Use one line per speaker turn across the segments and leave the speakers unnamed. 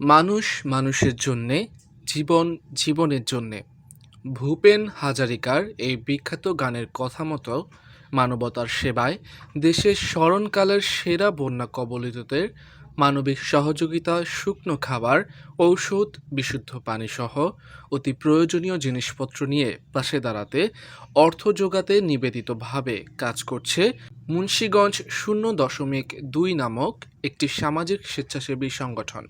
মানুষ মানুষের জন্যে, জীবন জীবনের জন্যে। ভূপেন হাজারিকার এই বিখ্যাত গানের কথা মতো মানবতার সেবায় দেশের স্মরণকালের সেরা বন্যা কবলিতদের মানবিক সহযোগিতা, শুকনো খাবার, ঔষধ, বিশুদ্ধ পানিসহ অতি প্রয়োজনীয় জিনিসপত্র নিয়ে পাশে দাঁড়াতে অর্থ যোগাতে নিবেদিতভাবে কাজ করছে মুন্সীগঞ্জ শূন্য দশমিক দুই নামক একটি সামাজিক স্বেচ্ছাসেবী সংগঠন।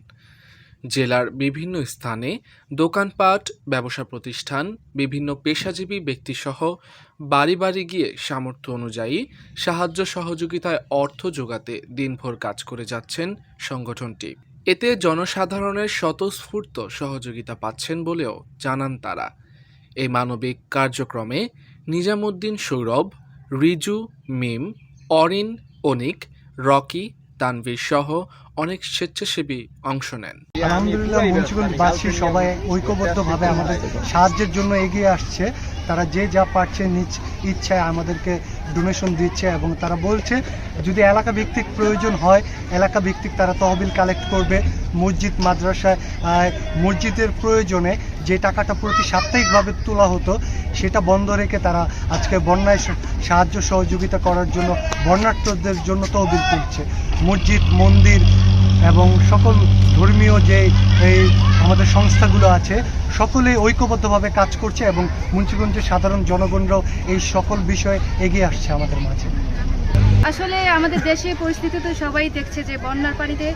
জেলার বিভিন্ন স্থানে দোকানপাট, ব্যবসা প্রতিষ্ঠান, বিভিন্ন পেশাজীবী ব্যক্তিসহ বাড়ি বাড়ি গিয়ে সামর্থ্য অনুযায়ী সাহায্য সহযোগিতায় অর্থ যোগাতে দিনভর কাজ করে যাচ্ছেন সংগঠনটি। এতে জনসাধারণের স্বতঃস্ফূর্ত সহযোগিতা পাচ্ছেন বলেও জানান তারা। এই মানবিক কার্যক্রমে নিজামুদ্দিন সৌরভ, রিজু, মিম, অরিন, অনিক, রকি তানভীর সহ অনেক স্বেচ্ছাসেবী অংশ নেন।
আলহামদুলিল্লাহ মুন্সিগঞ্জবাসী সবাই ঐক্যবদ্ধভাবে আমাদের সাহায্যের জন্য এগিয়ে আসছে। তারা যে যা পারছে নিজ ইচ্ছায় আমাদেরকে ডোনেশন দিচ্ছে এবং তারা বলছে, যদি এলাকা ভিত্তিক প্রয়োজন হয়, এলাকা ভিত্তিক তারা তহবিল কালেক্ট করবে। মসজিদ, মাদ্রাসায় মসজিদের প্রয়োজনে যে টাকাটা প্রতি সাপ্তাহিকভাবে তোলা হতো, সেটা বন্ধ রেখে তারা আজকে বন্যায় সাহায্য সহযোগিতা করার জন্য, বন্যার্থদের জন্য তহবিল তুলছে। মসজিদ, মন্দির এবং সকল যে এই আমাদের সংস্থাগুলো আছে সকলেই ঐক্যবদ্ধভাবে কাজ করছে এবং মুন্সিগঞ্জের সাধারণ জনগণরাও এই সকল বিষয়ে এগিয়ে আসছে আমাদের মাঝে।
আসলে আমাদের দেশে পরিস্থিতি তো সবাই দেখছে যে বন্যার পানিতে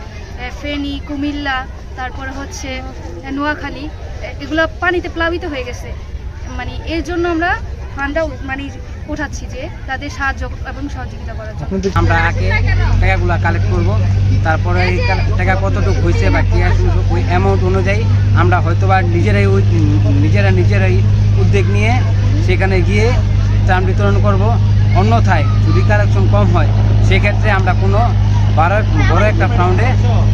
ফেনী, কুমিল্লা, তারপরে হচ্ছে নোয়াখালী এগুলো পানিতে প্লাবিত হয়ে গেছে। মানে এর জন্য আমরা ফান্ডা মানে উঠাচ্ছি যে তাদের সাহায্য এবং সহযোগিতা করার জন্য।
আমরা আগে টাকাগুলো কালেক্ট করব, তারপরে এই টাকা কতটুকু হয়েছে বা কী আছে, ওই অ্যামাউন্ট অনুযায়ী আমরা হয়তো বা নিজেরাই নিজেরা নিজেরাই উদ্যোগ নিয়ে সেখানে গিয়ে ত্রাণ বিতরণ করব। অন্যথায় যদি কালেকশন কম হয়, সেক্ষেত্রে আমরা কোনো বড় বড় একটা ফাউন্ডে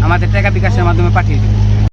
আমাদের টাকা বিকাশের মাধ্যমে পাঠিয়ে দেবো।